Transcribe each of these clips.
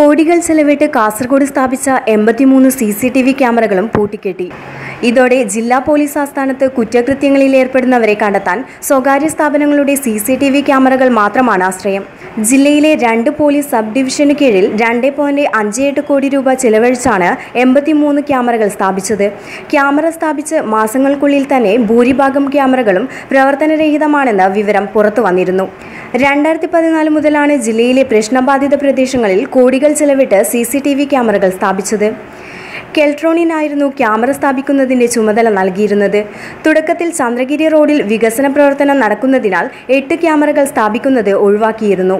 കോടികൾ ചെലവിട്ട് കാസർഗോഡ് സ്ഥാപിച്ച എൺപത്തിമൂന്ന് സി സി ടി വി ക്യാമറകളും പൂട്ടിക്കെട്ടി. ഇതോടെ ജില്ലാ പോലീസ് ആസ്ഥാനത്ത് കുറ്റകൃത്യങ്ങളിൽ ഏർപ്പെടുന്നവരെ കണ്ടെത്താൻ സ്വകാര്യ സ്ഥാപനങ്ങളുടെ സി സി ടി വി ക്യാമറകൾ മാത്രമാണ് ആശ്രയം. ജില്ലയിലെ രണ്ട് പോലീസ് സബ് ഡിവിഷന് കീഴിൽ രണ്ട് പോയിന്റ് അഞ്ച് എട്ട് കോടി രൂപ ചെലവഴിച്ചാണ് എൺപത്തിമൂന്ന് ക്യാമറകൾ സ്ഥാപിച്ചത്. ക്യാമറ സ്ഥാപിച്ച് മാസങ്ങൾക്കുള്ളിൽ തന്നെ ഭൂരിഭാഗം ക്യാമറകളും പ്രവർത്തനരഹിതമാണെന്ന വിവരം പുറത്തു വന്നിരുന്നു. രണ്ടായിരത്തി പതിനാല് മുതലാണ് ജില്ലയിലെ പ്രശ്നബാധിത പ്രദേശങ്ങളിൽ കോടികൾ ചെലവിട്ട് സി സി ടി വി ക്യാമറകൾ സ്ഥാപിച്ചത്. കെൽട്രോണിനായിരുന്നു ക്യാമറ സ്ഥാപിക്കുന്നതിന്റെ ചുമതല നൽകിയിരുന്നത്. തുടക്കത്തിൽ ചന്ദ്രഗിരി റോഡിൽ വികസന പ്രവർത്തനം നടക്കുന്നതിനാൽ എട്ട് ക്യാമറകൾ സ്ഥാപിക്കുന്നത് ഒഴിവാക്കിയിരുന്നു.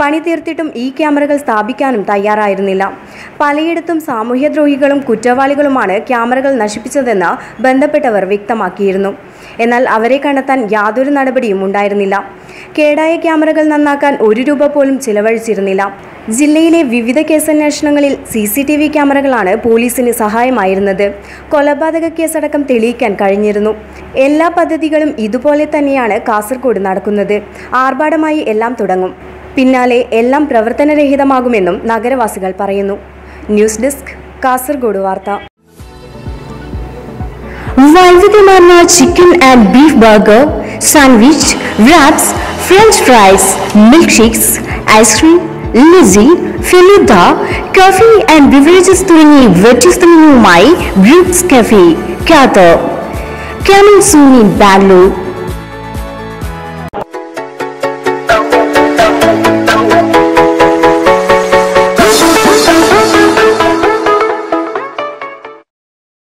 പണി തീർത്തിട്ടും ഈ ക്യാമറകൾ സ്ഥാപിക്കാനും തയ്യാറായിരുന്നില്ല. പലയിടത്തും സാമൂഹ്യദ്രോഹികളും കുറ്റവാളികളുമാണ് ക്യാമറകൾ നശിപ്പിച്ചതെന്ന് ബന്ധപ്പെട്ടവർ വ്യക്തമാക്കിയിരുന്നു. എന്നാൽ അവരെ കണ്ടെത്താൻ യാതൊരു നടപടിയും ഉണ്ടായിരുന്നില്ല. കേടായ ക്യാമറകൾ നന്നാക്കാൻ ഒരു രൂപ പോലും ചിലവഴിച്ചിരുന്നില്ല. ജില്ലയിലെ വിവിധ കേസന്വേഷണങ്ങളിൽ സി സി ടി വി ക്യാമറകളാണ് പോലീസിന് സഹായമായിരുന്നത്. കൊലപാതക കേസടക്കം തെളിയിക്കാൻ കഴിഞ്ഞിരുന്നു. എല്ലാ പദ്ധതികളും ഇതുപോലെ തന്നെയാണ് കാസർഗോഡ് നടക്കുന്നത്. ആർഭാടമായി എല്ലാം തുടങ്ങും. പിന്നാലെ എല്ലാം പ്രവർത്തനരഹിതമാകുമെന്നും നഗരവാസികൾ പറയുന്നു. ന്യൂസ് ഡെസ്ക് കാസർഗോഡ് വാർത്ത. വൈവിധ്യമാർന്ന chicken and beef burger sandwich wraps French fries milk shakes ice cream lassi falooda coffee and beverages തുടങ്ങി വ്യത്യസ്തങ്ങളുമായി ബ്രൂക്സ് കഫേ കാത്തർ സൂനി in Bangalore,